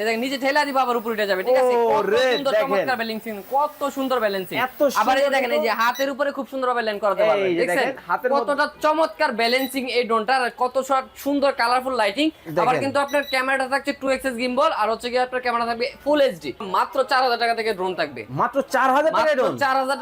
এই দেখেন নিচে ঠেলা দিবা আবার উপরে যাবে ঠিক আছে? কত সুন্দর চমৎকার ব্যালেন্সিং কত সুন্দর ব্যালেন্সিং আবার এই দেখেন এই যে হাতের উপরে খুব সুন্দর করাতে দেখেন, কতটা চমৎকার ব্যালেন্সিং এই ড্রোনটার কত সব সুন্দর কালারফুল লাইটিং আবার কিন্তু আপনার ক্যামেরাটা থাকছে গিম্বল আর হচ্ছে কি আপনার ক্যামেরা থাকবে ফুল এইচডি মাত্র চার হাজার টাকা থেকে ড্রোন থাকবে। মাত্র ড্রোন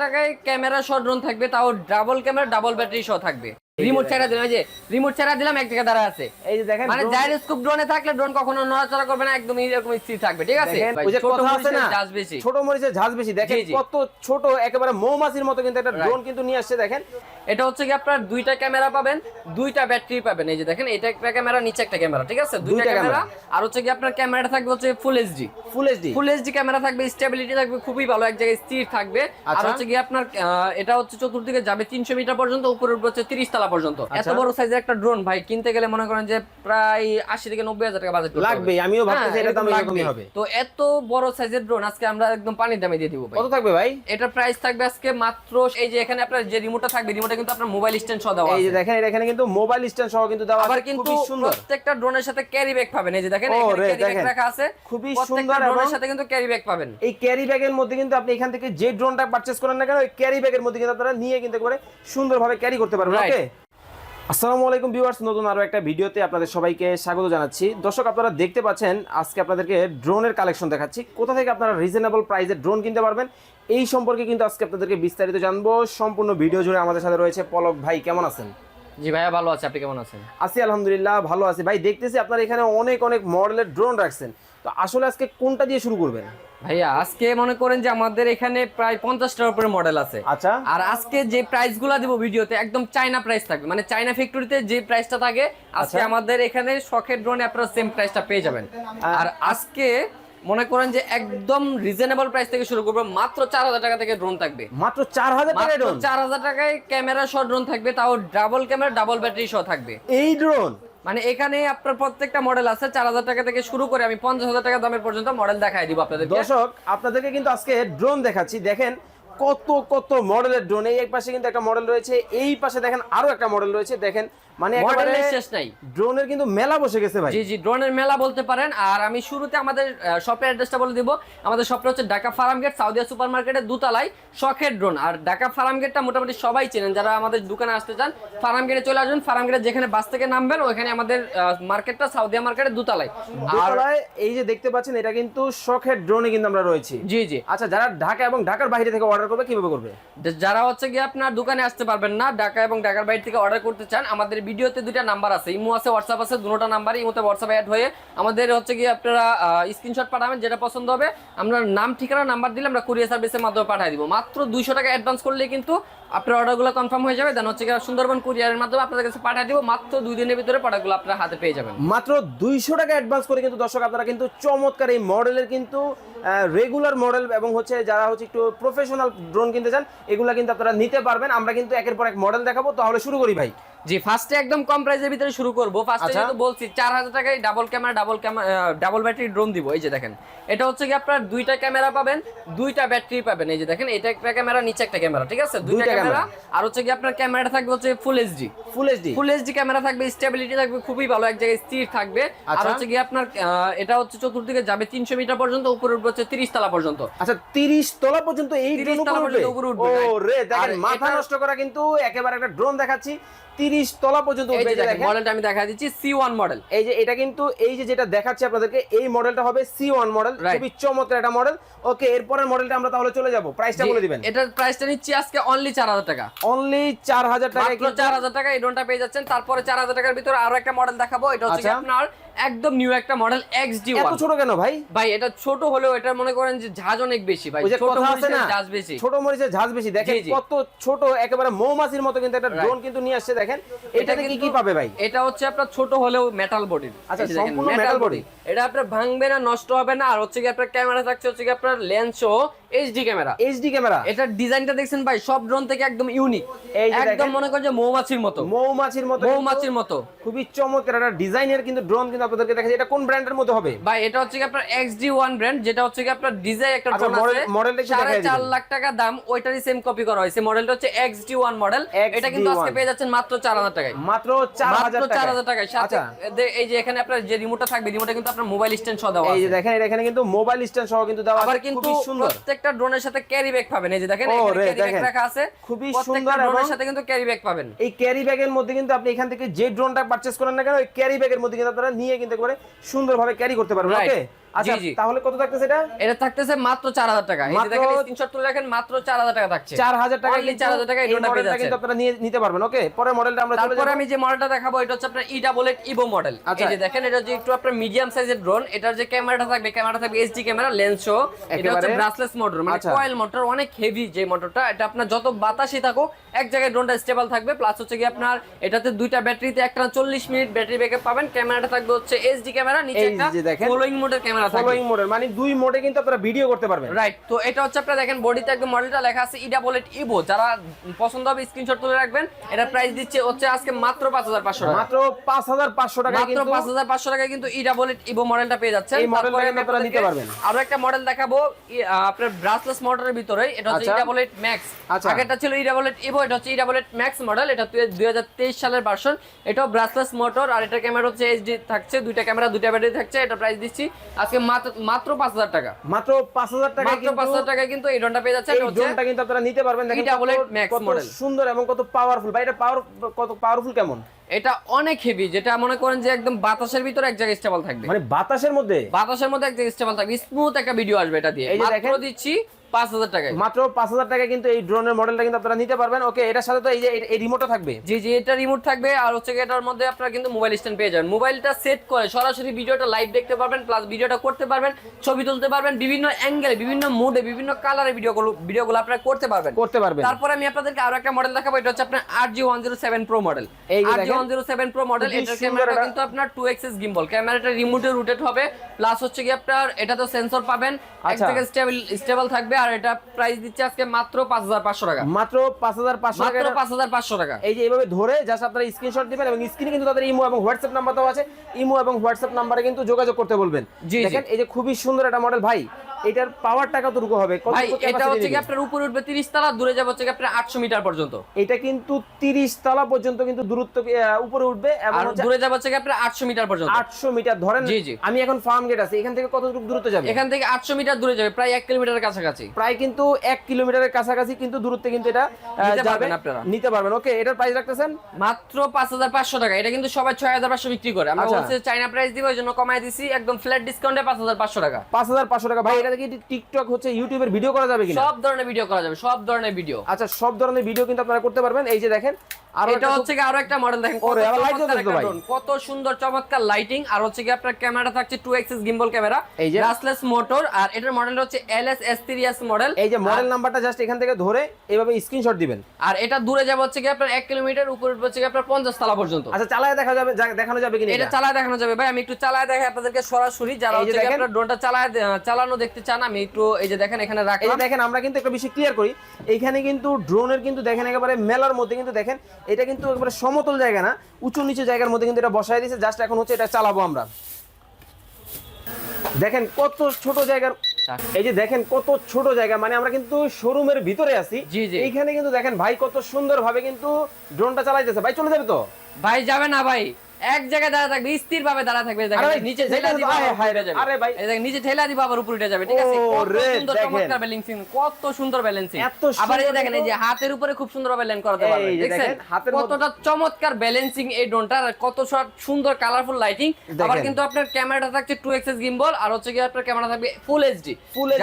টাকায় ক্যামেরা সহ ড্রোন থাকবে তাও ডাবল ক্যামেরা ডাবল ব্যাটারি সহ থাকবে। রিমোট ছাড়া দিলাম এই যে রিমোট ছাড়া দিলাম এক জায়গায় দাঁড়া আছে। এই যে দেখেন মানে জাইরোস্কোপ ড্রোনে থাকলে ড্রোন কখনো নড়াচড়া করবে না একদম এরকম স্থির থাকবে ঠিক আছে? ওই যে ছোট কথা আছে না ঝাঁজ বেশি। ছোট মরিচের ঝাঁজ বেশি। দেখেন। কত ছোট একেবারে মৌমাছির মতো কিন্তু একটা ড্রোন কিন্তু নিয়ে আসছে দেখেন। এটা হচ্ছে কি আপনার দুইটা ক্যামেরা পাবেন দুইটা ব্যাটারি পাবেন। এই যে দেখেন এটা একটা ক্যামেরা নিচে একটা ক্যামেরা ঠিক আছে? দুইটা ক্যামেরা। আর হচ্ছে কি আপনার ক্যামেরাটা থাকবে হচ্ছে full HD full HD full HD camera থাকবে স্টেবিলিটি থাকবে খুবই ভালো এক জায়গায় স্থির থাকবে। আর আচ্ছা। হচ্ছে কি আপনার এটা হচ্ছে চতুর্দিকে যাবে তিনশো মিটার পর্যন্ত উপরে উঠবে হচ্ছে তিরিশ তলা পর্যন্ত। এত আচ্ছা। বড় সাইজের একটা ড্রোন ভাই কিনতে গেলে মনে করেন যে প্রায় আশি থেকে নব্বই হাজার টাকা বাজেট লাগবে আমিও ভাবতেছি এটা দাম এরকমই হবে। তো এত বড় সাইজের ড্রোন আজকে আমরা একদম পানির দামে দিয়ে দিব ভাই। কত থাকবে ভাই? এটা প্রাইস থাকবে আজকে মাত্র এই যে এখানে আপনার যে রিমোটটা থাকবে রিমোটে কিন্তু আপনার মোবাইল স্ট্যান্ড সহ দেওয়া এই যে দেখেন এটা এখানে কিন্তু মোবাইল স্ট্যান্ড সহ কিন্তু দেওয়া আবার কিন্তু সুন্দর। প্রত্যেকটা ড্রোনের সাথে ক্যারি ব্যাগ পাবেন। এই যে দেখেন এখানে ক্যারি ব্যাগ রাখা আছে। খুবই সুন্দর ড্রোনের সাথে কিন্তু ক্যারি ব্যাগ পাবেন। এই ক্যারি ব্যাগের মধ্যে কিন্তু আপনি এখান থেকে যে ড্রোনটা পারচেজ করেন না কেন ওই ক্যারি ব্যাগের মধ্যে কিন্তু আপনারা নিয়ে কিন্তু করে সুন্দরভাবে ক্যারি করতে পারবেন ওকে আসসালামু আলাইকুম ভিউয়ার্স নতুন আরও একটা ভিডিওতে আপনাদের সবাইকে স্বাগত জানাচ্ছি। দর্শক আপনারা দেখতে পাচ্ছেন আজকে আপনাদেরকে ড্রোনের কালেকশন দেখাচ্ছি। কোথা থেকে আপনারা রিজনেবল প্রাইসে ড্রোন কিনতে পারবেন এই সম্পর্কে কিন্তু আজকে আপনাদেরকে বিস্তারিত জানব। সম্পূর্ণ ভিডিও জুড়ে আমাদের সাথে রয়েছে পলক ভাই কেমন আছেন? জি ভাইয়া ভালো আছে। আপনি কেমন আছেন? আছি আলহামদুলিল্লাহ ভালো আছি। ভাই দেখতেছি আপনার এখানে অনেক অনেক মডেলের ড্রোন রাখছেন। তো আসলে আজকে কোনটা দিয়ে শুরু করবেন? ভাইয়া আজকে মনে করেন যে আমাদের এখানে প্রায় পঞ্চাশটার উপরে মডেল আছে। আচ্ছা। আর আজকে যে প্রাইসগুলা দিব ভিডিওতে একদম চাইনা প্রাইস থাকবে। মানে চাইনা ফ্যাক্টরিতে যে প্রাইসটা থাকে আজকে আচ্ছা। আমাদের এখানে শখের ড্রোনে আপনারা সেম প্রাইসটা পেয়ে যাবেন। আর আজকে মনে করেন যে একদম রিজনেবল প্রাইস থেকে শুরু করব মাত্র চার হাজার টাকা থেকে ড্রোন থাকবে। মাত্র চার হাজার টাকা ড্রোন চার হাজার টাকায় ক্যামেরা সহ ড্রোন থাকবে তাও ডাবল ক্যামেরা ডাবল ব্যাটারি সহ থাকবে। এই ড্রোন মানে এখানে আপনার প্রত্যেকটা মডেল আছে চার হাজার টাকা থেকে শুরু করে আমি পঞ্চাশ হাজার টাকা দামের পর্যন্ত মডেল দেখাই দিব আপনাদের দর্শক আপনাদেরকে কিন্তু আজকে ড্রোন দেখাচ্ছি। দেখেন কত কত মডেলের ড্রোন এই এক পাশে কিন্তু একটা মডেল রয়েছে এই পাশে দেখেন আরও একটা মডেল রয়েছে। দেখেন মানে মডেলের শেষ নাই। ড্রোনের কিন্তু মেলা বসে গেছে ভাই। জি জি ড্রোনের মেলা বলতে পারেন। আর আমি শুরুতে আমাদের শপের অ্যাড্রেসটা বলে দিব। আমাদের শপটা হচ্ছে Dhaka farm gate Saudia super market দুতলায় শখের ড্রোন আর ঢাকা ফার্ম গেটটা মোটামুটি সবাই চেনেন। যারা আমাদের দোকানে আসতে চান ফার্ম গেটে চলে আসবেন ফার্ম গেটে যেখানে বাস থেকে নামবেন আমাদের মার্কেটটা সাউদিয়া মার্কেটের দুতলায়। আর এই যে দেখতে পাচ্ছেন এটা কিন্তু শখের ড্রোনে কিন্তু আমরা রয়েছি। জি জি। আচ্ছা যারা ঢাকা এবং ঢাকার বাইরে থেকে অর্ডার করবে কীভাবে করবে? যারা হচ্ছে গিয়ে আপনার দোকানে আসতে পারবেন না ঢাকা এবং ঢাকার বাইরে থেকে অর্ডার করতে চান আমাদের ভিডিওতে দুইটা নাম্বার আছে, ইমো আছে হোয়াটসঅ্যাপ আছে দুটোটা নাম্বার, ইমোতে হোয়াটসঅ্যাপ অ্যাড হয়ে আমাদের হচ্ছে গিয়ে আপনারা স্ক্রিনশট পাঠাবেন, যেটা পছন্দ হবে। আমরা নাম, ঠিকানা, নাম্বার দিলে আমরা কুরিয়ার সার্ভিসের মাধ্যমে পাঠিয়ে দিব। মাত্র দুইশো টাকা অ্যাডভান্স করলে কিন্তু আপনার অর্ডারগুলো কনফার্ম হয়ে যাবে দেন হচ্ছে গিয়ে সুন্দরবন কুরিয়ারের মাধ্যমে আপনাদের কাছে পাঠিয়ে দিব। মাত্র দুই দিনের ভিতরে প্রোডাক্টগুলো আপনার হাতে পেয়ে যাবেন। মাত্র দুইশো টাকা অ্যাডভান্স করে কিন্তু দর্শক, আপনারা কিন্তু চমৎকার এই মডেলের কিন্তু রেগুলার মডেল এবং হচ্ছে যারা হচ্ছে একটু প্রফেশনাল ড্রোন কিনতে চান এগুলা কিন্তু আপনারা নিতে পারবেন। আমরা কিন্তু একের পর এক মডেল দেখাবো। তাহলে শুরু করি ভাই। জি ফার্স্টে একদম কম প্রাইসের ভিতরে শুরু করব। ফার্স্টে আচ্ছা। যেহেতু বলছি চার হাজার টাকায় double camera double camera double battery drone দিব। এই যে দেখেন এটা হচ্ছে কি আপনার দুইটা ক্যামেরা পাবেন দুইটা ব্যাটারি পাবেন। এই যে দেখেন এটা একটা ক্যামেরা নিচে একটা ক্যামেরা ঠিক আছে? দুইটা ক্যামেরা আর হচ্ছে কি আপনার ক্যামেরাটা থাকবে হচ্ছে full HD full HD full HD camera থাকবে স্টেবিলিটি থাকবে খুবই ভালো এক জায়গায় স্থির থাকবে। আর আচ্ছা। হচ্ছে কি আপনার এটা হচ্ছে চতুর্দিকে যাবে তিনশো মিটার পর্যন্ত উপরে উঠবে হচ্ছে তিরিশ তলা পর্যন্ত। আচ্ছা তিরিশ তলা পর্যন্ত এই 30 ড্রোন উপরে উঠবে? ও রে দেখেন মাথা নষ্ট করা কিন্তু একেবারে একটা ড্রোন দেখাচ্ছি। তিরিশ তলা পর্যন্ত উঠবে দেখেন মডেলটা আমি দেখা দিচ্ছি সি ওয়ান মডেল এই যে এটা কিন্তু এই যে যেটা দেখাচ্ছি আপনাদেরকে এই মডেলটা হবে সি ওয়ান মডেল. খুবই চমৎকার একটা মডেল ওকে এরপরের মডেলটা আমরা তাহলে চলে যাব। প্রাইসটা বলে দিবেন। এটার প্রাইসটা নিচ্ছি আজকে অনলি চার হাজার টাকা। অনলি চার হাজার টাকায় মাত্র কিন্তু চার হাজার টাকা এই ড্রোনটা পেয়ে যাচ্ছেন। তারপরে চার হাজার টাকার ভিতরে আরও একটা মডেল দেখাবো। এটা হচ্ছে আচ্ছা। আপনার একদম নিউ একটা মডেল এক্স ডি এত ছোট কেন ভাই? ভাই এটা ছোট হলেও এটা মনে করেন যে ঝাঁজ অনেক বেশি ভাই। ছোট আছে মরিচের না? ঝাঁজ বেশি। ছোট মরিচের ঝাঁজ বেশি। দেখেন। কত ছোট একেবারে মৌমাছির মতো কিন্তু একটা ড্রোন কিন্তু নিয়ে আসছে দেখেন। এটাতে কি কি পাবে ভাই? এটা হচ্ছে আপনার ছোট হলেও মেটাল বডি আচ্ছা, সম্পূর্ণ metal body। এটা আপনার ভাঙবে না নষ্ট হবে না আর হচ্ছে কি আপনার ক্যামেরা থাকছে হচ্ছে কি আপনার লেন্স সহ এইচডি ক্যামেরা এইচডি ক্যামেরা এটার ডিজাইনটা দেখছেন ভাই সব ড্রোন থেকে একদম ইউনিক একদম মনে করেন যে মৌমাছির মতো। মৌমাছির মতো। মৌমাছির মতো। খুবই চমৎকার একটা ডিজাইনের কিন্তু ড্রোন কিন্তু আপনাদেরকে দেখা যায় এটা কোন ব্র্যান্ডের মধ্যে হবে? ভাই এটা হচ্ছে কি আপনার XD1 ব্র্যান্ড যেটা হচ্ছে কি আপনার ডিজাইন একটা আচ্ছা, ড্রোন আছে। modelটা সাড়ে চার লাখ টাকা দাম ওইটারই সেম কপি করা হয়েছে। মডেলটা হচ্ছে XD1 মডেল এটা কিন্তু আজকে পেয়ে যাচ্ছেন মাত্র 4000 টাকায়। মাত্র চার হাজার মাত্র টাকা 4000 টাকায়। সাথে আচ্ছা। এই যে এখানে আপনার যে রিমোটটা থাকবে রিমোটে কিন্তু আপনার মোবাইল স্ট্যান্ড সহ দেওয়া এই যে দেখেন এখানে কিন্তু মোবাইল স্ট্যান্ড সহ কিন্তু দেওয়া আবার আছে। কিন্তু সুন্দর। প্রত্যেকটা ড্রোনের সাথে ক্যারি ব্যাগ পাবেন। এই যে দেখেন এখানে ক্যারি ব্যাগ। রাখা আছে। খুবই সুন্দর ড্রোনের সাথে কিন্তু ক্যারি ব্যাগ পাবেন। এই ক্যারি ব্যাগের মধ্যে কিন্তু আপনি এখান থেকে যে ড্রোনটা পারচেজ করেন না কেন ওই ক্যারি ব্যাগের মধ্যে কিন্তু আপনারা নিয়ে কিন্তু করে সুন্দরভাবে ক্যারি করতে পারবেন ওকে আচ্ছা জি, জি। তাহলে কত থাকতেছে এটা? এটা থাকতেছে মাত্র 4000 টাকা। এই যে দেখেন স্ক্রিনশট তুলে রাখেন মাত্র 4000 টাকা থাকছে। চার হাজার টাকা Only 4000 টাকা এই মডেলটা কিন্তু আপনারা নিয়ে নিতে পারবেন ওকে পরে মডেলটা আমরা চলে তারপরে আমি যে মডেলটা দেখাবো এটা হচ্ছে আপনার E double eight Evo model আচ্ছা। এই যে দেখেন এটা যে একটু আপনার মিডিয়াম সাইজের ড্রোন এটার যে ক্যামেরাটা থাকবে ক্যামেরাটা থাকবে এইচডি ক্যামেরা লেন্স সহ এটা হচ্ছে ব্রাসলেস মোটর মানে আচ্ছা। কয়েল মোটর অনেক হেভি যে মোটরটা এটা আপনার যত বাতাসই থাকুক এক জায়গায় ড্রোনটা স্টেবল থাকবে। প্লাস হচ্ছে কি আপনার এটাতে দুইটা ব্যাটারিতে একটা 40 মিনিট ব্যাটারি ব্যাকআপ পাবেন। ক্যামেরাটা থাকবে হচ্ছে এইচডি ক্যামেরা নিচে একটা ফলোইং ক্যামেরা থাকবে ফলোইং মডেল মানে দুই মোডে কিন্তু আপনারা ভিডিও করতে পারবেন। রাইট তো এটা হচ্ছে আপনারা দেখেন বডিতে একদম মডেলটা লেখা আছে ইডা বুলেট ইভো যারা পছন্দ হবে স্ক্রিনশট তুলে রাখবেন। এটা প্রাইস দিচ্ছে হচ্ছে আজকে মাত্র 5500 টাকা। মাত্র পাঁচ হাজার পাঁচশো টাকা মাত্র কিন্তু পাঁচ হাজার পাঁচশো টাকায় কিন্তু ই ডাবল ইভো মডেলটা পেয়ে যাচ্ছেন। এই মডেলটা আপনারা নিতে পারবেন। আরও একটা মডেল দেখাবো। আপনার ব্রাসলেস মোটরের ভিতরে এটা হচ্ছে ই আচ্ছা। ম্যাক্স। আগেরটা ছিল ই ডাবল এইট ইভো এটা হচ্ছে E double eight max model এটা দুই হাজার তেইশ সালের ভার্সন এটাও ব্রাসলেস মোটর আর এটা ক্যামেরা হচ্ছে এইচডি থাকছে দুইটা ক্যামেরা দুইটা ব্যাটারি থাকছে এটা প্রাইস দিচ্ছি। আজকে মাত্র মাত্র পাঁচ হাজার টাকা। মাত্র পাঁচ হাজার টাকা মাত্র টাকায় কিন্তু এই ড্রোনটা পেয়ে যাচ্ছে। এটা হচ্ছে ড্রোনটা কিন্তু আপনারা নিতে পারবেন। দেখেন কত-। সুন্দর এবং কত পাওয়ারফুল ভাই এটা পাওয়ার কত পাওয়ারফুল কেমন? এটা অনেক হেভি যেটা মনে করেন যে একদম বাতাসের ভিতরে এক জায়গায় স্টেবল থাকবে। মানে বাতাসের মধ্যে? বাতাসের মধ্যে এক একটা স্টেবল থাকবে। স্মুথ একটা ভিডিও আসবে এটা দিয়ে। মাত্র দিচ্ছি পাঁচ হাজার টাকায়। মাত্র পাঁচ হাজার টাকা কিন্তু এই ড্রোনের মডেলটা কিন্তু আপনারা নিতে পারবেন। ওকে এটার সাথে তো এই যে এই- এই থাকবে। জি জি এটা রিমোট থাকবে। আর হচ্ছে এটার মধ্যে আপনারা কিন্তু মোবাইল স্ট্যান্ড পেয়ে যাবেন। মোবাইলটা সেট করে সরাসরি ভিডিওটা লাইভ দেখতে পারবেন প্লাস ভিডিওটা করতে পারবেন ছবি তুলতে পারবেন বিভিন্ন অ্যাঙ্গেলে বিভিন্ন মুডে বিভিন্ন কালারে ভিডিওগুলো ভিডিওগুলো আপনারা করতে পারবেন। করতে পারবেন। তারপরে আমি আপনাদেরকে আরও একটা মডেল দেখাবো। এটা হচ্ছে আপনার R G one zero seven pro model R G. One zero seven pro model এটার সুন্দর কিন্তু আপনার টু এক্সেস গিম্বল ক্যামেরাটা রিমোটে রুটেড হবে প্লাস হচ্ছে কি আপনার এটা তো সেন্সর পাবেন। এক আচ্ছা। থেকে স্টেবল স্টেবল থাকবে আর এটা প্রাইস দিচ্ছে আজকে মাত্র পাঁচ হাজার পাঁচশো টাকা। মাত্র পাঁচ হাজার পাঁচশো মাত্র টাকা। পাঁচ হাজার পাঁচশো টাকা। এই যে এইভাবে ধরে জাস্ট আপনারা স্ক্রিনশট দিবেন এবং স্ক্রিনে কিন্তু তাদের ইমো এবং হোয়াটসঅ্যাপ নাম্বার দেওয়া আছে। ইমো এবং হোয়াটসঅ্যাপ নাম্বারে কিন্তু যোগাযোগ করতে বলবেন। দেখেন এই যে খুবই সুন্দর একটা মডেল ভাই। এটার পাওয়ারটা কতটুকু হবে। এটা হচ্ছে আপনার উপরে উঠবে তিরিশ তালা দূরে যাবে হচ্ছে আপনার মিটার পর্যন্ত। এটা কিন্তু 30 তলা পর্যন্ত কিন্তু দূরত্ব উপরে উঠবে এবং দূরে যাবে হচ্ছে আপনার মিটার পর্যন্ত। 800 মিটার ধরেন। আমি এখন ফার্ম গেট আছে এখান থেকে কতটুকু দূরত্ব যাবে? এখান থেকে আটশো মিটার দূরে যাবে প্রায় কিলোমিটারের কাছাকাছি। প্রায় কিন্তু এক কিলোমিটারের কাছাকাছি কিন্তু দূরত্বে কিন্তু এটা আহ, নিতে যাবে। পারবেন আপনারা। নিতে পারবেন। ওকে এটার প্রাইস রাখতেছেন? মাত্র পাঁচ হাজার পাঁচশো টাকা। এটা কিন্তু সবাই ছয় হাজার পাঁচশো বিক্রি করে। আমরা আচ্ছা। বলছি চাইনা প্রাইস দিব ওই জন্য কমাই দিছি। একদম ফ্ল্যাট ডিসকাউন্টে পাঁচ হাজার পাঁচশো টাকা। পাঁচ হাজার পাঁচশো টাকা। ভাই এটা কি টিকটক হচ্ছে ইউটিউবের ভিডিও করা যাবে কিনা? সব ধরনের ভিডিও করা যাবে সব ধরনের ভিডিও আচ্ছা সব ধরনের ভিডিও কিন্তু আপনারা করতে পারবেন। এই যে দেখেন আর এটা হচ্ছে কি আরও একটা মডেল দেখেন কত ওরে, আবার light চমৎকার জ্বলতেছে একটা ভাই। drone, কত সুন্দর চমৎকার লাইটিং আর হচ্ছে কি আপনার ক্যামেরাটা থাকছে টু এক্সিস গিম্বল ক্যামেরা এই যে- ব্রাসলেস মোটর আর এটার মডেল হচ্ছে এলএস এস মডেল এই যে মডেল নাম্বারটা জাস্ট এখান থেকে ধরে এইভাবে স্ক্রিনশট দিবেন। আর এটা দূরে যাবে হচ্ছে কি আপনার এক কিলোমিটার উপরে হচ্ছে কি আপনার পঞ্চাশ তলা পর্যন্ত। আচ্ছা চালায় দেখা যাবে দেখানো যাবে কিনা এটা এটা? চালায় দেখানো যাবে। ভাই আমি একটু চালায় দেখাই আপনাদেরকে সরাসরি যারা হচ্ছে কি আপনার ড্রোনটা চালায় চালানো দেখতে চান আমি একটু এই যে দেখেন এখানে এই রাখলাম দেখেন আমরা কিন্তু একটা বিষয় ক্লিয়ার করি। এইখানে কিন্তু ড্রোনের কিন্তু দেখেন একেবারে মেলার মধ্যে কিন্তু দেখেন এটা কিন্তু একেবারে সমতল জায়গা না উঁচু নিচু জায়গার মধ্যে কিন্তু এটা বসায় দিয়েছে। জাস্ট এখন হচ্ছে এটা চালাবো আমরা। দেখেন কত ছোট জায়গার এই যে দেখেন কত ছোট জায়গা মানে আমরা কিন্তু শোরুমের ভিতরে আছি। এইখানে কিন্তু দেখেন ভাই কত সুন্দর ভাবে কিন্তু ড্রোনটা চালাইতেছে। ভাই চলে যাবে তো? ভাই যাবে না ভাই। এক জায়গায় দাঁড়া থাকবে স্থির ভাবে দাঁড়া থাকবে নিচে ঠেলা দিবা আবার উপরে যাবে। আরে ভাই। এই নিচে ঠেলা দিবা আবার উপরে উঠে যাবে ঠিক আছে? সুন্দর চমৎকার ব্যালেন্সিং কত সুন্দর ব্যালেন্সিং আবার এই দেখেন এই যে হাতের উপরে খুব সুন্দর ভাবে ল্যান্ড করাতে দেখেন, কতটা চমৎকার ব্যালেন্সিং এই ড্রোনটার কত সব সুন্দর কালারফুল লাইটিং আবার কিন্তু আপনার ক্যামেরাটা থাকছে টু এক্সএস গিম্বল আর হচ্ছে কি আপনার ক্যামেরা থাকবে ফুল এইচডি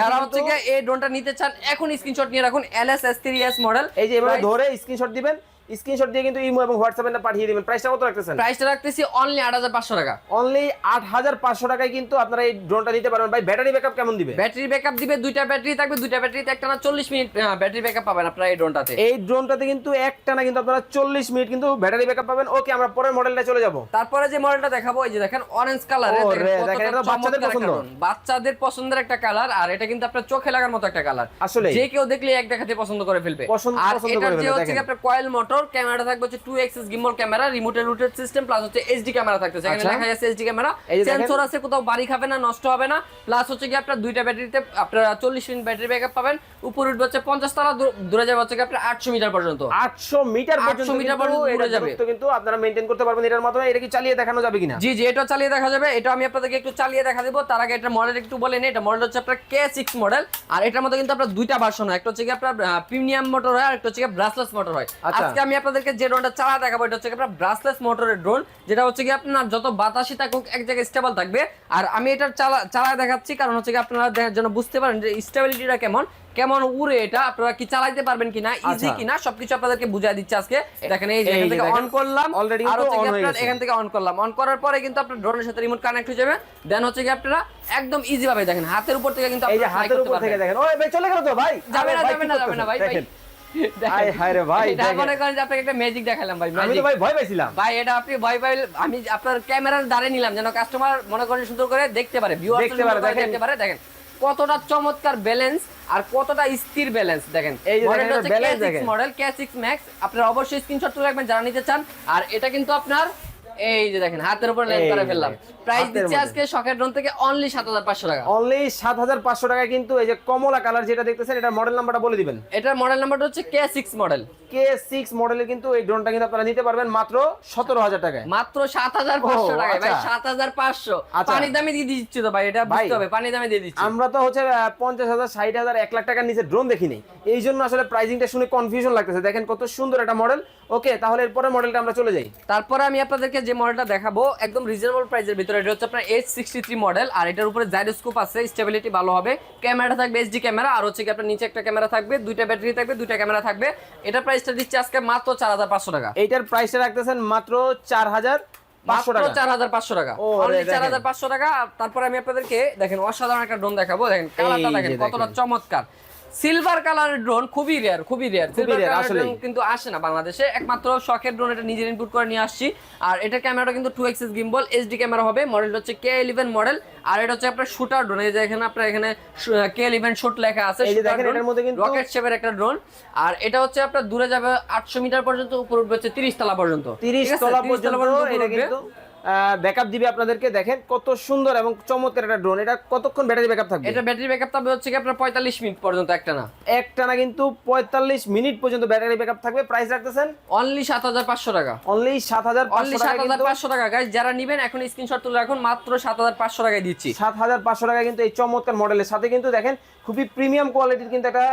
যারা হচ্ছে কি এই ড্রোনটা নিতে চান এখন স্ক্রিনশট নিয়ে রাখুন LS S S three S model এই যে এভাবে ধরে স্ক্রিনশট দিবেন স্ক্রিনশট দিয়ে কিন্তু ইমো এবং হোয়াটসঅ্যাপে পাঠিয়ে দিবেন। প্রাইসটা কত রাখতেছেন? প্রাইসটা রাখতেছি অনলি আট হাজার পাঁচশো টাকা। অনলি আট হাজার পাঁচশো টাকায় কিন্তু আপনারা এই ড্রোনটা নিতে পারবেন। ভাই ব্যাটারি ব্যাকআপ কেমন দিবে? ব্যাটারি ব্যাকআপ দিবে দুইটা ব্যাটারি থাকবে দুইটা ব্যাটারিতে একটা না চল্লিশ মিনিট ব্যাটারি ব্যাকআপ পাবেন আপনারা এই ড্রোনটাতে এই ড্রোনটাতে কিন্তু একটা না কিন্তু আপনারা চল্লিশ মিনিট কিন্তু ব্যাটারি ব্যাকআপ পাবেন। ওকে আমরা পরের মডেলটা চলে যাব। তারপরে যে মডেলটা দেখাবো এই যে দেখেন অরেঞ্জ কালারের ও রে, দেখেন, এটা বাচ্চাদের পছন্দ। বাচ্চাদের পছন্দের একটা কালার আর এটা কিন্তু আপনার চোখে লাগার মতো একটা কালার আসলে যে কেউ দেখলে এক দেখাতে পছন্দ করে ফেলবে। পছন্দ- আর পছন্দ করে যে হচ্ছে আপনার কয়েল মোটর ক্যামেরাটা থাকবে হচ্ছে টু এক্সিস গিম্বল ক্যামেরা রিমোটের রুটেড সিস্টেম প্লাস হচ্ছে এইচডি ক্যামেরা এখানে আচ্ছা। লেখা আছে এইচডি ক্যামেরা। সেন্সর আছে কোথাও বাড়ি খাবে না নষ্ট হবে না। প্লাস হচ্ছে কি আপনার দুইটা ব্যাটারিতে আপনারা চল্লিশ মিনিট ব্যাটারি ব্যাকআপ পাবেন। উপরে উঠবে হচ্ছে পঞ্চাশ তালা দূরে যাবে হচ্ছে কি আপনার আটশো মিটার পর্যন্ত। আটশো মিটার 800 মিটার পর্যন্ত উড়ে যাবে। কিন্তু আপনারা মেনটেন করতে পারবেন এটার মাধ্যমে। এটা কি চালিয়ে দেখানো যাবে কিনা? জি জি এটা চালিয়ে দেখা যাবে। এটা আমি আপনাদেরকে একটু চালিয়ে দেখা দেবো। তার আগে এটা মডেল একটু বলে নিই। এটা মডেল হচ্ছে আপনার কে সিক্স মডেল আর এটার মধ্যে কিন্তু আপনার দুইটা ভার্সন হয়। একটা হচ্ছে কি আপনার প্রিমিয়াম মোটর হয় আর একটা হচ্ছে ব্রাসলেস মোটর হয়। আচ্ছা। আজকে আমি আপনাদেরকে যে ড্রোনটা চালা দেখাবো এটা হচ্ছে আপনার ব্রাসলেস মোটরের ড্রোন যেটা হচ্ছে কি আপনার যত বাতাসি থাকুক এক জায়গায় স্টেবল থাকবে। আর আমি এটা চালা চালায় দেখাচ্ছি কারণ হচ্ছে কি আপনারা দেখার জন্য বুঝতে পারেন যে স্টেবিলিটিটা কেমন কেমন উড়ে এটা আপনারা কি চালাইতে পারবেন কিনা ইজি আচ্ছা। কিনা সবকিছু আপনাদেরকে বুঝাই দিচ্ছে আজকে। দেখেন এই এখান থেকে অন করলাম অলরেডি আর হচ্ছে। এখান থেকে অন করলাম। অন করার পরে কিন্তু আপনার ড্রোনের সাথে রিমোট কানেক্ট হয়ে যাবে। দেন হচ্ছে কি আপনারা একদম ইজি ভাবে দেখেন হাতের উপর থেকে কিন্তু আপনারা হাতের উপর থেকে দেখেন। ওই ভাই চলে গেল তো ভাই। যাবে না যাবে না যাবে না ভাই ভাই। হায় রে ভাই, এটা মনে করেন যে আপনাকে একটা ম্যাজিক দেখালাম ভাই আমি তো ভাই ভয় পাইছিলাম। ভাই এটা আপনি ভয় পাইল আমি আপনার ক্যামেরার দাঁড়ে নিলাম যেন কাস্টমার মনে করেন সুন্দর করে দেখতে পারে ভিউয়ার দেখতে পারে, দেখতে পারে দেখেন। কতটা চমৎকার ব্যালেন্স আর কতটা স্থির ব্যালেন্স দেখেন। এই যে দেখেন, মডেলটা এটা হচ্ছে balance K6 দেখেন। মডেল ক্যাসিক্স ম্যাক্স আপনারা অবশ্যই স্ক্রিনশট তুলে রাখবেন যারা নিতে চান। আর এটা কিন্তু আপনার এই যে দেখেন হাতের উপর ল্যান্ড করে ফেললাম। প্রাইস দিচ্ছে আজকে শখের ড্রোন থেকে অনলি সাত হাজার পাঁচশো টাকা। অনলি সাত হাজার পাঁচশো টাকায় কিন্তু এই যে কমলা কালার যেটা দেখতেছেন এটার মডেল নাম্বারটা বলে দিবেন। এটার মডেল নাম্বারটা হচ্ছে মডেল মডেলের কিন্তু এই ড্রোনটা কিন্তু আপনারা নিতে পারবেন মাত্র সতেরো হাজার টাকায়। মাত্র সাত হাজার পাঁচশো ও, ভাই আচ্ছা। সাত হাজার পাঁচশো। আচ্ছা। পানির দামে দিয়ে দিচ্ছি তো ভাই এটা বুঝতে হবে দামে দিয়ে দিচ্ছি। আমরা তো হচ্ছে পঞ্চাশ হাজার ষাট হাজার এক লাখ টাকার নিচে ড্রোন দেখিনি। এই জন্য আসলে প্রাইসিংটা শুনে কনফিউশন লাগতেছে। দেখেন কত সুন্দর একটা মডেল ওকে তাহলে এরপরে মডেলটা আমরা চলে যাই। তারপরে আমি আপনাদেরকে যে মডেলটা দেখাবো একদম রিজনেবল প্রাইসের ভিতরে। এটা হচ্ছে আপনার এইচ সিক্সটি থ্রি মডেল আর এটার উপরে জাইরোস্কোপ আছে স্টেবিলিটি ভালো হবে। ক্যামেরাটা থাকবে এইচডি ক্যামেরা আর হচ্ছে কি আপনার নিচে একটা ক্যামেরা থাকবে দুইটা ব্যাটারি থাকবে দুইটা ক্যামেরা থাকবে। এটা প্রাইসটা দিচ্ছে আজকে মাত্র চার হাজার পাঁচশো টাকা। এইটার প্রাইসটা রাখতেছেন মাত্র চার হাজার তারপরে আমি আপনাদেরকে দেখেন অসাধারণ একটা ড্রোন দেখাবো। দেখেন কালারটা দেখেন কতটা চমৎকার। সিলভার কালারের ড্রোন খুবই রেয়ার খুবই রেয়ার সিলভার কালারের ড্রোন কিন্তু আসে না বাংলাদেশে। একমাত্র শখের ড্রোন এটা নিজের ইনপুট করে নিয়ে আসছি। আর এটার ক্যামেরাটা কিন্তু two axis gimbal HD camera হবে। মডেল হচ্ছে কে ইলেভেন মডেল আর এটা হচ্ছে আপনার শুটার ড্রোন এই যে এখানে আপনার এখানে কে ইলেভেন শুট লেখা আছে রকেট শেপের একটা ড্রোন আর এটা হচ্ছে আপনার দূরে যাবে আটশো মিটার পর্যন্ত উপর উঠবে হচ্ছে তিরিশ তলা পর্যন্ত। তিরিশ? তলা 30 পর্যন্ত ব্যাকআপ দিবে আপনাদেরকে দেখেন কত সুন্দর এবং চমৎকার একটা ড্রোন এটা কতক্ষণ ব্যাটারি ব্যাকআপ থাকবে? এটা ব্যাটারি ব্যাকআপ থাকবে হচ্ছে কি আপনার পঁয়তাল্লিশ মিনিট পর্যন্ত একটা না। একটানা কিন্তু পঁয়তাল্লিশ মিনিট পর্যন্ত ব্যাটারি ব্যাকআপ থাকবে। প্রাইস রাখতেছেন? অনলি সাত হাজার পাঁচশো টাকা। অনলি সাত হাজার অনলি পাঁচশো সাত টাকা হাজার কিন্তু পাঁচশো টাকা। গাইজ যারা নিবেন এখন স্ক্রিনশট তুলে রাখুন মাত্র সাত হাজার পাঁচশো টাকায় দিচ্ছি। সাত হাজার পাঁচশো টাকা কিন্তু এই চমৎকার মডেলের সাথে কিন্তু দেখেন খুবই প্রিমিয়াম কোয়ালিটির কিন্তু একটা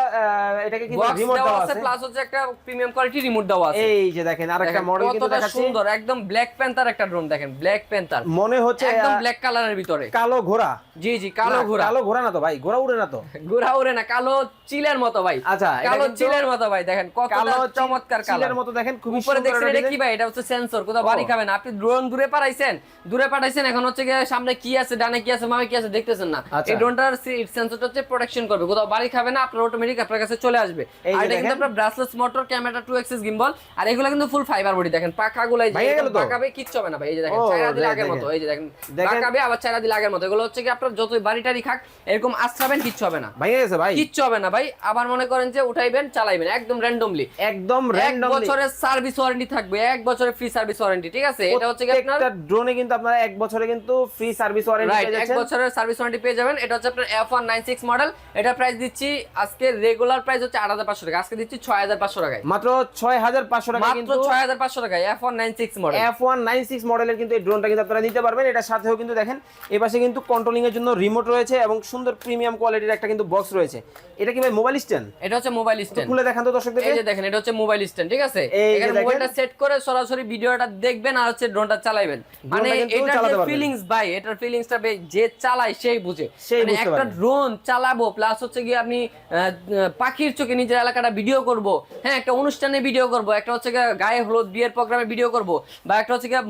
এটাকে কিন্তু রিমোট দেওয়া আছে প্লাস হচ্ছে একটা প্রিমিয়াম কোয়ালিটি রিমোট দেওয়া আছে। এই যে দেখেন আরেকটা মডেল কিন্তু দেখাচ্ছি। সুন্দর একদম ব্ল্যাক প্যান্থার একটা ড্রোন দেখেন ব্ল্যাক প্যান্থার মনে হচ্ছে একদম ব্ল্যাক কালারের ভিতরে। কালো ঘোড়া। জি জি কালো ঘোড়া। কালো ঘোড়া না তো ভাই ঘোড়া উড়ে না তো। ঘোড়া উড়ে না কালো চিলের মতো ভাই। আচ্ছা, কালো চিলের মতো ভাই দেখেন কতটা কালো চমৎকার কালার চিলের মতো দেখেন খুবই উপরে দেখছেন এটা কি ভাই? এটা হচ্ছে সেন্সর কোথাও বাড়ি। খাবেন আপনি ড্রোন দূরে পাঠাইছেন দূরে পাঠাইছেন এখন হচ্ছে সামনে কি আছে ডানে কি আছে মামে কি আছে দেখতেছেন না। আচ্ছা। এই ড্রোনটার সেন্সরটা হচ্ছে প্রোটেকশন করবে। কোথাও বাড়ি খাবে না আপনার অটোমেটিক আপনার কাছে চলে আসবে। আর এটা কিন্তু আপনার brushless motor camera two axis gimbal আর এগুলো কিন্তু ফুল ফাইবার বডি দেখেন। পাখাগুলো এই যে ভেঙে গেল একদম তো? পাকাবে কিচ্ছু হবে না ভাই। এই যে দেখেন ও, দিলে আগের মতো। এই যে দেখেন। পাকাবে আবার চায়না দিলে আগের মতো। এগুলো হচ্ছে কি আপনার যতই বাড়ি টাড়ি খাক এরকম আশ্রাবেন কিচ্ছু হবে না। ভেঙে গেছে ভাই। কিচ্ছু হবে না ভাই। আবার মনে করেন যে উঠাইবেন চালাইবেন একদম র্যান্ডমলি একদম এক বছরের সার্ভিস ওয়ারেন্টি থাকবে এক বছরের ফ্রি সার্ভিস ওয়ারেন্টি ঠিক আছে? এটা হচ্ছে কি আপনার ড্রোনে কিন্তু আপনারা এক বছরে কিন্তু ফ্রি সার্ভিস ওয়ারেন্টি পেয়ে এক বছরের সার্ভিস ওয়ারেন্টি পেয়ে যাবেন। এটা হচ্ছে আপনার F one nine six model এটা প্রাইস দিচ্ছি আজকে রেগুলার প্রাইস হচ্ছে আট হাজার পাঁচশো টাকা। আজকে দিচ্ছি ছয় হাজার পাঁচশো টাকায়। মাত্র ছয় হাজার পাঁচশো টাকা মাত্র ছয় হাজার পাঁচশো টাকায় F one nine six model F one nine six মডেলের কিন্তু এই ড্রোনটা কিন্তু আপনারা নিতে পারবেন। এটার সাথেও কিন্তু দেখেন এই পাশে কিন্তু কন্ট্রোলিং এর জন্য রিমোট রয়েছে এবং সুন্দর প্রিমিয়াম কোয়ালিটির একটা কিন্তু বক্স রয়েছে। এটা কি ভাই মোবাইল স্ট্যান্ড এটা হচ্ছে মোবাইল স্ট্যান্ড খুলে দেখান তো দর্শকদের এই যে দেখেন এটা হচ্ছে মোবাইল স্ট্যান্ড ঠিক আছে? এখানে মোবাইলটা সেট করে সরাসরি ভিডিওটা দেখবেন আর হচ্ছে ড্রোনটা চালাবেন মানে এটার ফিলিংস ভাই এটার ফিলিংসটা যে চালায় সেই বুঝে। মানে একটা ড্রোন চালাবো প্লাস হচ্ছে কি আপনি পাখির চোখে নিজের এলাকাটা ভিডিও করব। হ্যাঁ একটা অনুষ্ঠানে ভিডিও করব একটা হচ্ছে গিয়ে গায়ে হলুদ বিয়ের প্রোগ্রামে ভিডিও করব বা একটা হচ্ছে গিয়ে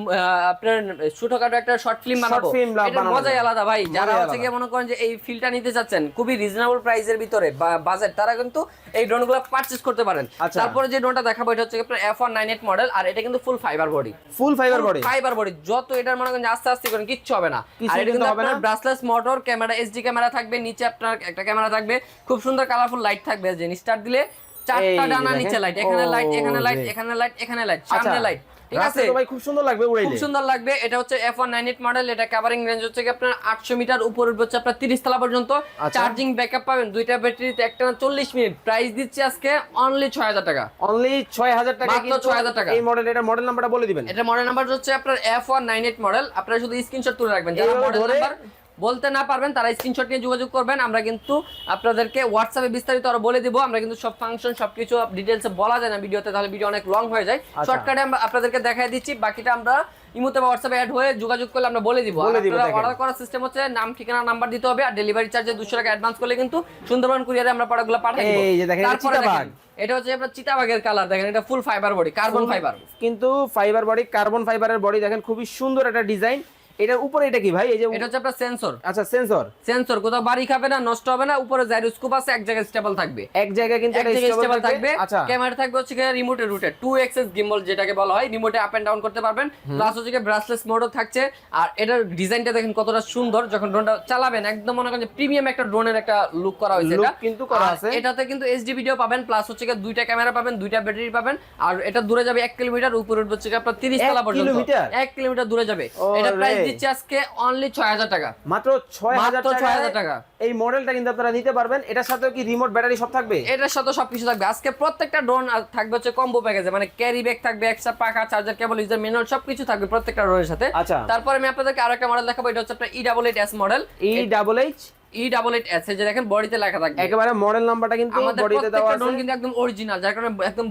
আপনার ছোটখাটো একটা শর্ট ফিল্ম বানাবো। বানানো মজাই আলাদা ভাই। যারা হচ্ছে গিয়ে মনে করেন যে এই ফিলটা নিতে চাচ্ছেন খুবই রিজনেবল প্রাইসের ভিতরে বাজেট তারা কিন্তু এই ড্রোনগুলো পারচেজ করতে পারেন। আচ্ছা। তারপরে যে ড্রোনটা দেখাবো এটা হচ্ছে আপনার F one nine eight model আর এটা কিন্তু full fibre body full fibre body fibre body যত এটার মনে করেন আস্তে আস্তে করেন কিচ্ছু হবে না। আর এটা কিন্তু। আপনার brushless motor camera HD camera থাকবে নিচে আপনার একটা ক্যামেরা থাকবে খুব সুন্দর কালারফুল লাইট থাকবে যে স্টার্ট দিলে চারটা ডানা নিচে লাইট এখানে লাইট এখানে লাইট এখানে লাইট এখানে লাইট সামনে আচ্ছা লাইট ঠিক আছে? ভাই খুব সুন্দর লাগবে খুব সুন্দর লাগবে। এটা হচ্ছে F one nine eight model এটা কাভারিং রেঞ্জ হচ্ছে কি আপনার আটশো মিটার উপর হচ্ছে আপনার তিরিশ তলা পর্যন্ত। আচ্ছা। চার্জিং ব্যাকআপ পাবেন দুইটা ব্যাটারিতে একটা না চল্লিশ মিনিট। প্রাইস দিচ্ছে আজকে অনলি ছয় হাজার টাকা। অনলি ছয় হাজার টাকা মাত্র কিন্তু 6,000 টাকা। এই মডেল এটা মডেল নাম্বারটা বলে দিবেন। এটা মডেল নাম্বার হচ্ছে আপনার F one nine eight model আপনারা শুধু স্ক্রিনশট তুলে রাখবেন। যারা মডেল নাম্বার বলতে না পারবেন তারা স্ক্রিনশট নিয়ে যোগাযোগ করবেন। আমরা কিন্তু আপনাদেরকে হোয়াটসঅ্যাপে বিস্তারিত আরও বলে দিব। আমরা কিন্তু সব ফাংশন সবকিছু ডিটেলসে বলা যায় না ভিডিওতে তাহলে ভিডিও অনেক লং হয়ে যায়। আচ্ছা। শর্টকাটে আমরা আপনাদেরকে দেখাই দিচ্ছি। বাকিটা আমরা ইমোতে বা হোয়াটসঅ্যাপে অ্যাড হয়ে যোগাযোগ করলে আমরা বলে দিব। দেখেন। অর্ডার করার সিস্টেম হচ্ছে নাম ঠিকানা নাম্বার দিতে হবে। আর ডেলিভারি চার্জে দুশো টাকা অ্যাডভান্স করলে কিন্তু সুন্দরবন কুরিয়ারে আমরা প্রোডাক্টগুলো পাঠাই দিব। এই যে দেখেন, চিতাবাঘ। এটা হচ্ছে আপনার চিতাবাগের কালার দেখেন এটা full fibre body carbon fibre কিন্তু ফাইবার বডি কার্বন ফাইবারের বডি দেখেন খুবই সুন্দর একটা ডিজাইন এটার উপরে এটা কি ভাই? এই যে এটা হচ্ছে আপনার সেন্সর আচ্ছা সেন্সর সেন্সর কোথাও বাড়ি খাবে না নষ্ট হবে না উপরে জাইরোস্কোপ আছে এক জায়গায় স্টেবল থাকবে। এক জায়গায় কিন্তু এক এটা জায়গায় স্টেবল থাকবে। আচ্ছা। ক্যামেরা থাকবে হচ্ছে রিমোটের রুটে টু এক্সেস গিম্বল যেটাকে বলা হয় রিমোটে আপ এন্ড ডাউন করতে পারবেন। প্লাস হচ্ছে ব্রাসলেস মোডও থাকছে। আর এটার ডিজাইনটা দেখেন কতটা সুন্দর। যখন ড্রোনটা চালাবেন একদম মনে করেন প্রিমিয়াম একটা ড্রোনের একটা লুক করা হয়েছে এটা। কিন্তু করা আছে। এটাতে কিন্তু এইচডি ভিডিও পাবেন প্লাস হচ্ছে গিয়ে দুইটা ক্যামেরা পাবেন দুইটা ব্যাটারি পাবেন। আর এটা দূরে যাবে এক কিলোমিটার উপরে উঠবে হচ্ছে গিয়ে আপনার তিরিশ এক তলা পর্যন্ত। কিলোমিটার? এক কিলোমিটার দূরে যাবে। এটা প্রাইস দিচ্ছে আজকে অনলি ছয় হাজার টাকা। মাত্র ছয় হাজার মাত্র 6,000 টাকা। এই মডেলটা কিন্তু আপনারা নিতে পারবেন। এটার সাথে কি রিমোট ব্যাটারি সব থাকবে? এটার সাথে সবকিছু থাকবে। আজকে প্রত্যেকটা ড্রোন থাকবে হচ্ছে কম্বো প্যাকেজে মানে ক্যারি ব্যাগ থাকবে এক্সট্রা পাকা চার্জার কেবল ইউজার ম্যানুয়াল সবকিছু থাকবে প্রত্যেকটা ড্রোনের সাথে। আচ্ছা। তারপরে আমি আপনাদেরকে আরেকটা একটা মডেল দেখাবো। এটা হচ্ছে আপনার E double H S model E double H E double eight S যে দেখেন বডিতে লেখা থাকবে। একেবারে মডেল নাম্বারটা কিন্তু বডিতে দেওয়া আছে। ড্রোন কিন্তু একদম অরিজিনাল যার কারণে একদম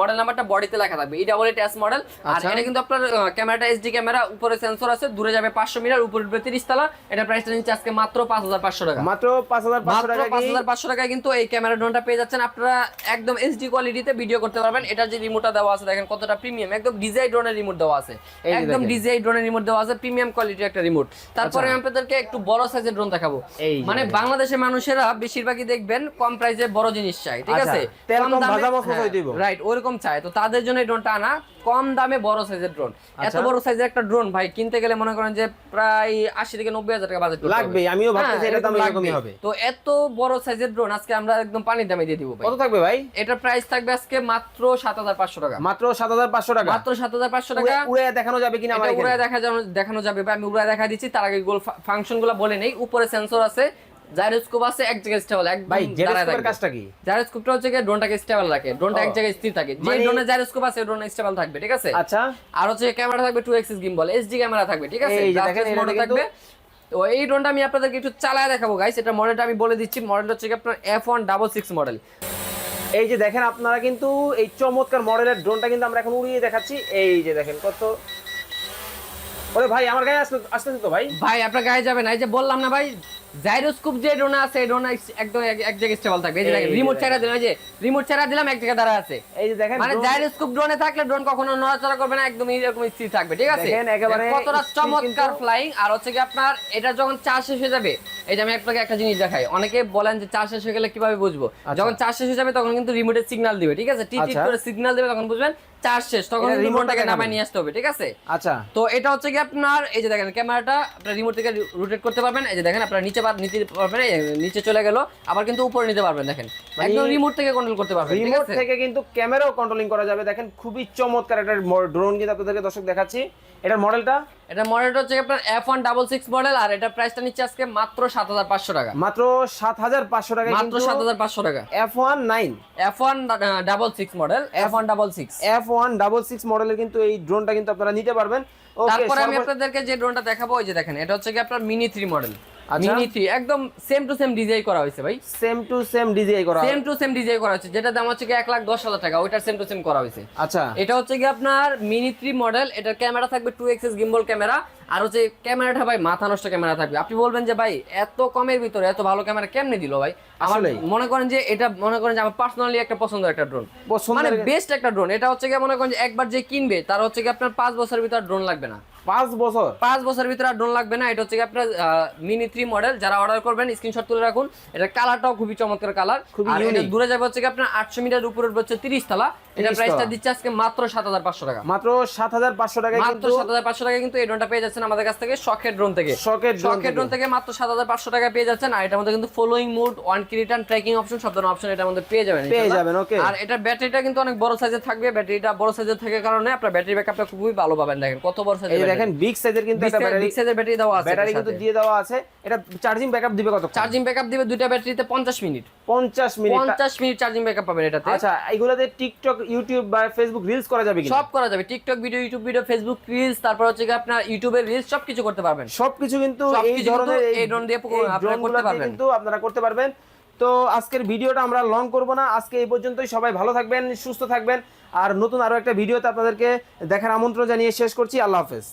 মডেল নাম্বারটা বডিতে লেখা থাকবে। E double eight S model আর আচ্ছা। এটা কিন্তু আপনার ক্যামেরাটা এইচডি ক্যামেরা উপরে সেন্সর আছে দূরে যাবে পাঁচশো মিটার উপরে উঠবে তলা এটা প্রাইসটা নিচ্ছে আজকে মাত্র পাঁচ হাজার পাঁচশো টাকা। মাত্র পাঁচ হাজার পাঁচশো মাত্র টাকা টাকায় কিন্তু এই ক্যামেরা ড্রোনটা পেয়ে যাচ্ছেন। আপনারা একদম এইচডি কোয়ালিটিতে ভিডিও করতে পারবেন। এটার যে রিমোটটা দেওয়া আছে দেখেন কতটা প্রিমিয়াম একদম ডিজাই ড্রোনের রিমোট দেওয়া আছে। একদম ডিজাই ড্রোনের রিমোট দেওয়া আছে। প্রিমিয়াম কোয়ালিটির একটা রিমোট তারপরে আমি আপনাদেরকে একটু বড় সাইজের ড্রোন দেখাবো। এই মানে বাংলাদেশের মানুষেরা বেশিরভাগই দেখবেন কম প্রাইসে বড় জিনিস চাই ঠিক আচ্ছা, আছে। রাইট ওরকম চাই তো তাদের জন্য ডোনটা আনা। কম দামে বড় সাইজের ড্রোন এত আচ্ছা। বড় সাইজের একটা ড্রোন ভাই কিনতে গেলে মনে করেন যে প্রায় আশি থেকে নব্বই হাজার টাকা বাজেট লাগবেই, আমিও ভাবতেছি এটার দাম এরকমই হবে। তো এত বড় সাইজের ড্রোন আজকে আমরা একদম পানির দামে দিয়ে দিব ভাই। কত থাকবে ভাই? এটার প্রাইস থাকবে আজকে মাত্র সাত হাজার পাঁচশো টাকা। মাত্র সাত হাজার পাঁচশো টাকা? মাত্র সাত হাজার পাঁচশো টাকা। উড়ে- উড়ে দেখানো যাবে কিনা এটা উড়ায় দেখা যাবে দেখানো যাবে আমি উড়ায় দেখা দিচ্ছি তার আগে গোল ফাংশনগুলো বলে নেই। উপরে সেন্সর আছে জাইরোস্কোপ আছে এক জায়গায় স্টেবল একদম ভাই থাকবে। কাজটা কি? জাইরোস্কোপটা হচ্ছে কি ড্রোনটাকে স্টেবল রাখে। ড্রোনটা এক জায়গায় স্থির থাকে। যে মানে- ড্রোনে জাইরোস্কোপ আছে ড্রোন স্টেবল থাকবে ঠিক আছে? আচ্ছা। আর হচ্ছে ক্যামেরা থাকবে two axis gimbal HD camera থাকবে ঠিক আছে? mode কিন্তু- থাকবে। তো এই ড্রোনটা আমি আপনাদেরকে একটু চালায় দেখাবো গাইস এটা মডেলটা আমি বলে দিচ্ছি। মডেলটা হচ্ছে আপনার F one double six model এই যে দেখেন আপনারা কিন্তু এই চমৎকার মডেলের ড্রোনটা কিন্তু আমরা এখন উড়িয়ে দেখাচ্ছি। এই যে দেখেন কত ওরে ভাই আমার গায়ে আসতে আসতেছে তো ভাই? ভাই আপনার গায়ে যাবে না। এই যে বললাম না ভাই জাইরোস্কোপ যে ড্রোন আছে ড্রোন একদম এক- জায়গায় স্টেবল থাকবে। এই যে রিমোট ছাড়া দিলাম এই যে রিমোট ছাড়া দিলাম এক জায়গায় দাঁড়া আছে। এই যে দেখেন মানে জাইরোস্কোপ ড্রোনে থাকলে ড্রোন কখনো নড়াচড়া করবে না একদম এরকম স্থির থাকবে ঠিক আছে? দেখেন, একেবারে কতটা চমৎকার ফ্লাইং আর হচ্ছে কি আপনার এটা যখন চার্জ শেষ হয়ে যাবে এই যে আমি আপনাকে একটা জিনিস দেখাই। অনেকে বলেন যে চার্জ শেষ হয়ে গেলে কীভাবে বুঝব? যখন চার্জ শেষ হয়ে যাবে তখন কিন্তু রিমোটের সিগন্যাল দিবে ঠিক আছে? টিট আচ্ছা। করে সিগন্যাল দিবে তখন বুঝবেন চার্জ শেষ তখন রিমোটটাকে নামায় নিয়ে আসতে হবে ঠিক আছে? আচ্ছা। তো এটা হচ্ছে কি আপনার এই যে দেখেন ক্যামেরাটা আপনার রিমোট থেকে রোটেট করতে পারবেন। এই যে দেখেন আপনার নিচে নিতে পারবেন নিচে চলে গেল আবার কিন্তু উপরে নিতে পারবেন দেখেন। একদম রিমোট থেকে কন্ট্রোল করতে পারবেন রিমোট থেকে কিন্তু ক্যামেরাও কন্ট্রোলিং করা যাবে। দেখেন খুবই চমৎকার একটা ড্রোন কিন্তু আপনাদেরকে দর্শক দেখাচ্ছি। এটার মডেলটা এটা মডেলটা হচ্ছে আপনার F one double six model আর এটা প্রাইসটা নিচ্ছে আজকে মাত্র সাত হাজার পাঁচশো টাকা। মাত্র সাত হাজার পাঁচশো টাকা মাত্র সাত হাজার পাঁচশো টাকা। F one nine F one double six model F one double six F one double six মডেলের কিন্তু এই ড্রোনটা কিন্তু আপনারা নিতে পারবেন। ওকে তারপরে আমি আপনাদেরকে যে ড্রোনটা দেখাবো ওই যে দেখেন এটা হচ্ছে কি আপনার mini three model. Mini three একদম সেম টু সেম ডিজাইন করা হয়েছে ভাই। সেম টু সেম ডিজাইন করা সেম টু সেম ডিজাইন করা হয়েছে যেটা দাম হচ্ছে কি এক লাখ দশ হাজার টাকা ওইটার সেম টু সেম করা হয়েছে। আচ্ছা। এটা হচ্ছে কি আপনার মিনি থ্রি মডেল এটার ক্যামেরা থাকবে গিম্বল ক্যামেরা আর হচ্ছে ক্যামেরাটা ভাই মাথা নষ্ট ক্যামেরা থাকবে। আপনি বলবেন যে ভাই এত কমের ভিতরে এত ভালো ক্যামেরা কেমনে দিল ভাই? আমার মনে করেন যে এটা মনে করেন যে আমার পার্সোনালি একটা পছন্দের একটা ড্রোন মানে বেস্ট একটা ড্রোন এটা হচ্ছে কি মনে করেন যে একবার যে কিনবে তার হচ্ছে কি আপনার পাঁচ বছরের ভিতর ড্রোন লাগবে না। পাঁচ বছর? পাঁচ বছরের ভিতরে আর ড্রোন লাগবে না এটা হচ্ছে আপনার মিনি থ্রি মডেল যারা অর্ডার করবেন স্ক্রিনশট তুলে রাখুন। এটা কালারটাও খুবই চমৎকার কালার খুবই। দূরে যাবে হচ্ছে আপনার আটশো মিটার উপরে হচ্ছে তিরিশ তলা। এটা 30 প্রাইসটা দিচ্ছে আজকে মাত্র সাত হাজার পাঁচশো টাকা। মাত্র সাত হাজার পাঁচশো টাকায় মাত্র কিন্তু সাত হাজার পাঁচশো টাকা কিন্তু এই ড্রোনটা পেয়ে যাচ্ছেন আমাদের কাছ থেকে শখের ড্রোন থেকে। শখের drone শখের ড্রোন থেকে। মাত্র সাত হাজার পাঁচশো টাকা পেয়ে যাচ্ছেন আর এটার মধ্যে কিন্তু ফলোইং মোড ওয়ান কি রিটার্ন ট্র্যাকিং অপশন সব ধরনের অপশন এটার মধ্যে পেয়ে যাবেন পেয়ে যাবেন, okay। আর এটা ব্যাটারিটা কিন্তু অনেক বড় সাইজের থাকবে। ব্যাটারিটা বড় সাইজের থাকার কারণে আপনার ব্যাটারি ব্যাকআপটা খুবই ভালো পাবেন দেখেন কত বড় সাইজের যে দেখেন বিগ সাইজের কিন্তু একটা ব্যাটারি বিগ সাইজের ব্যাটারি দেওয়া আছে ব্যাটারি কিন্তু দিয়ে দেওয়া আছে। এটা চার্জিং ব্যাকআপ দিবে কত চার্জিং ব্যাকআপ দিবে দুইটা ব্যাটারিতে পঞ্চাশ মিনিট। পঞ্চাশ মিনিট। পঞ্চাশ মিনিট চার্জিং ব্যাকআপ পাবেন এটাতে। আচ্ছা এইগুলাতে টিকটক ইউটিউব বা ফেসবুক রিলস করা যাবে সব করা যাবে। TikTok video YouTube video Facebook reels তারপর হচ্ছে কি আপনার ইউটিউবের রিলস সব কিছু করতে পারবেন। সবকিছু কিন্তু এই ধরনের এই ড্রোন দিয়ে আপনারা করতে পারবেন। কিন্তু আপনারা করতে পারবেন। তো আজকের ভিডিওটা আমরা লং করব না। আজকে এই পর্যন্তই। সবাই ভালো থাকবেন সুস্থ থাকবেন। আর নতুন আরও একটা ভিডিওতে আপনাদেরকে দেখার আমন্ত্রণ জানিয়ে শেষ করছি। আল্লাহ হাফেজ।